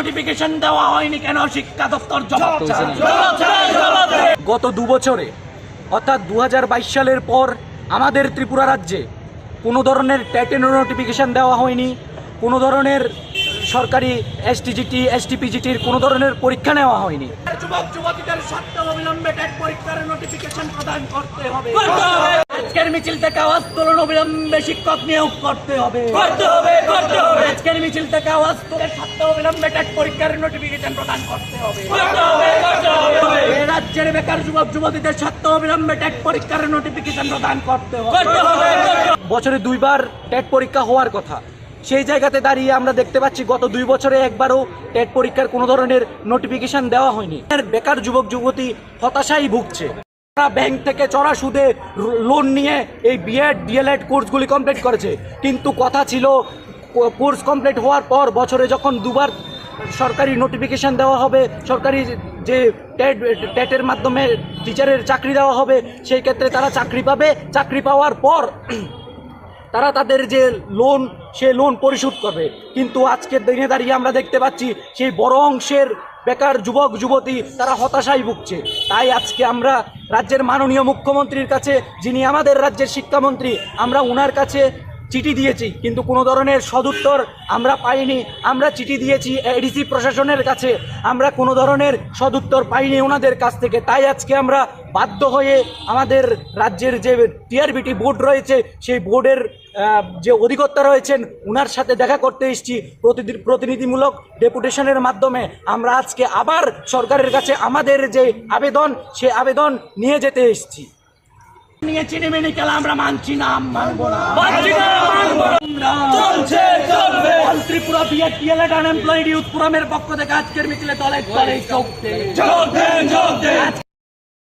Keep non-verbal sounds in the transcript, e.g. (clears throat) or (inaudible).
Notification দেওয়া হয়নি কেন? শিক্ষা দপ্তর। গত দু বছরে অর্থাৎ দু সালের পর আমাদের ত্রিপুরা রাজ্যে কোনো ধরনের ট্যাটেন নোটিফিকেশান দেওয়া হয়নি কোনো ধরনের সরকারি এসটিজিটি এসটিপিজিটির কোনো ধরনের পরীক্ষা নেওয়া হয়নি। যুবক যুবতীদের সত্য অবিলম্বে টেট পরীক্ষার নোটিফিকেশন প্রদান করতে হবে। আজকের মিছিল থেকে আওয়াজ তুলুন অবিলম্বে শিক্ষক নিয়োগ করতে হবে। করতে হবে করতে মিছিল থেকে আওয়াজ তুলে অবিলম্বে টেট পরীক্ষার নোটিফিকেশন প্রদান করতে হবে। রাজ্যের বেকার যুবক যুবতীদের অবিলম্বে টেট পরীক্ষার নোটিফিকেশন প্রদান করতে হবে। বছরে দুইবার টেট পরীক্ষা হওয়ার কথা। সেই জায়গাতে দাঁড়িয়ে আমরা দেখতে পাচ্ছি গত দুই বছরে একবারও টেট পরীক্ষার কোনো ধরনের নোটিফিকেশন দেওয়া হয়নি। বেকার যুবক যুবতী হতাশাই ভুগছে। তারা ব্যাংক থেকে চড়া সুদে লোন নিয়ে এই বিএড ডিএলএড কোর্সগুলি কমপ্লিট করেছে। কিন্তু কথা ছিল কোর্স কমপ্লিট হওয়ার পর বছরে যখন দুবার সরকারি নোটিফিকেশন দেওয়া হবে, সরকারি যে টেট টেটের মাধ্যমে টিচারের চাকরি দেওয়া হবে, সেই ক্ষেত্রে তারা চাকরি পাবে। চাকরি পাওয়ার পর (clears throat) তারা তাদের যে লোন সে লোন পরিশোধ করবে। কিন্তু আজকের দিনে দাঁড়িয়ে আমরা দেখতে পাচ্ছি, সেই বড় অংশের বেকার যুবক, যুবতী তারা হতাশায় ভুগছে। তাই আজকে আমরা রাজ্যের মাননীয় মুখ্যমন্ত্রীর কাছে, যিনি আমাদের রাজ্যের শিক্ষামন্ত্রী, আমরা ওনার কাছে চিঠি দিয়েছি, কিন্তু কোনো ধরনের সদুত্তর আমরা পাইনি। আমরা চিঠি দিয়েছি এডিসি প্রশাসনের কাছে। আমরা কোনো ধরনের সদুত্তর পাইনি ওনাদের কাছ থেকে। তাই আজকে আমরা বাধ্য হয়ে আমাদের রাজ্যের যে টিআরবিটি বোর্ড রয়েছে, সেই বোর্ডের যে অধিকর্তা রয়েছেন ওনার সাথে দেখা করতে এসেছি। প্রতিদি- প্রতিনিধিমূলক ডেপুটেশনের মাধ্যমে আমরা আজকে আবার সরকারের কাছে আমাদের যে আবেদন, সে আবেদন নিয়ে যেতে এসেছি। নিয়ে চিনিমিনি খেলা আমরা মানছি না মানবো না। মানছি না মানবো না। চলছে চলবে। Tripura BEd DElEd unemployed youth ফোরামের পক্ষ থেকে আজকের মিছিলে দলে দলে যোগ যোগ